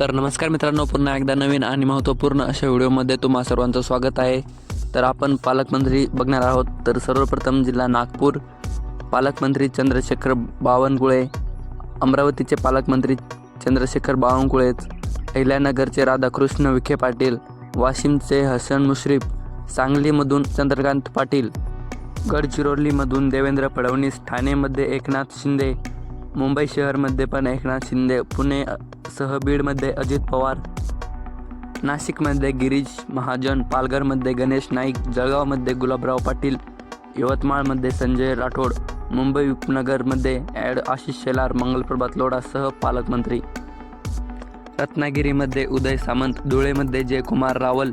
तर नमस्कार मित्रांनो पुन्हा एकदा नवीन आणि महत्त्वपूर्ण अशा व्हिडिओमध्ये तुम्हा सर्वांचं स्वागत आहे. तर आपण पालकमंत्री बघणार आहोत. तर सर्वप्रथम जिल्हा नागपूर. पालकमंत्री चंद्रशेखर बावनकुळे. अमरावतीचे पालकमंत्री चंद्रशेखर बावनकुळेच अहिल्यानगरचे राधाकृष्ण विखे पाटील. वाशिमचे हसन मुश्रीफ. सांगलीमधून चंद्रकांत पाटील. गडचिरोलीमधून देवेंद्र फडणवीस. ठाणेमध्ये एकनाथ शिंदे. मुंबई शहरमध्ये पण एकनाथ शिंदे पुणे सह बीडमध्ये अजित पवार नाशिकमध्ये गिरीश महाजन पालघरमध्ये गणेश नाईक जळगावमध्ये गुलाबराव पाटील यवतमाळमध्ये संजय राठोड मुंबई उपनगरमध्ये ॲड आशिष शेलार मंगलप्रभात लोढासह पालकमंत्री. रत्नागिरीमध्ये उदय सामंत धुळेमध्ये जयकुमार रावल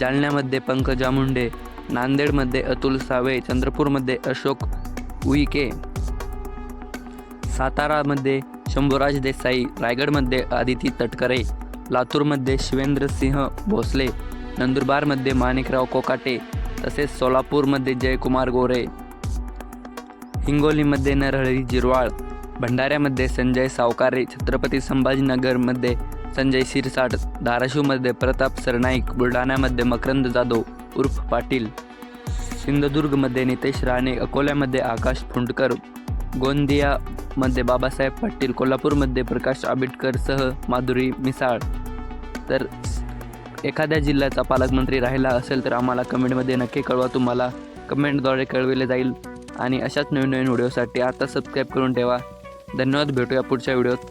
जालन्यामध्ये पंकजा मुंडे नांदेडमध्ये अतुल सावे चंद्रपूरमध्ये अशोक उईके. सातारामध्ये शंभूराज देसाई रायगडमध्ये आदिती तटकरे लातूरमध्ये शिवेंद्रसिंह भोसले नंदुरबारमध्ये माणिकराव कोकाटे तसेच सोलापूरमध्ये जयकुमार गोरे हिंगोलीमध्ये नरहरी जिरवाळ भंडाऱ्यामध्ये संजय सावकारे छत्रपती संभाजीनगरमध्ये संजय शिरसाट धाराशिवमध्ये प्रताप सरनाईक बुलढाण्यामध्ये मकरंद जाधव उर्फ पाटील सिंधुदुर्गमध्ये नितेश राणे अकोल्यामध्ये आकाश फुंडकर गोंदियामध्ये बाबासाहेब पाटील कोल्हापूरमध्ये प्रकाश आंबेडकरसह माधुरी मिसाळ. तर एखाद्या जिल्ह्याचा पालकमंत्री राहिला असेल तर आम्हाला कमेंटमध्ये नक्की कळवा. तुम्हाला कमेंटद्वारे कळविले जाईल. आणि अशाच नवीन नवीन व्हिडिओसाठी आता सबस्क्राईब करून ठेवा. धन्यवाद. भेटूया पुढच्या व्हिडिओत.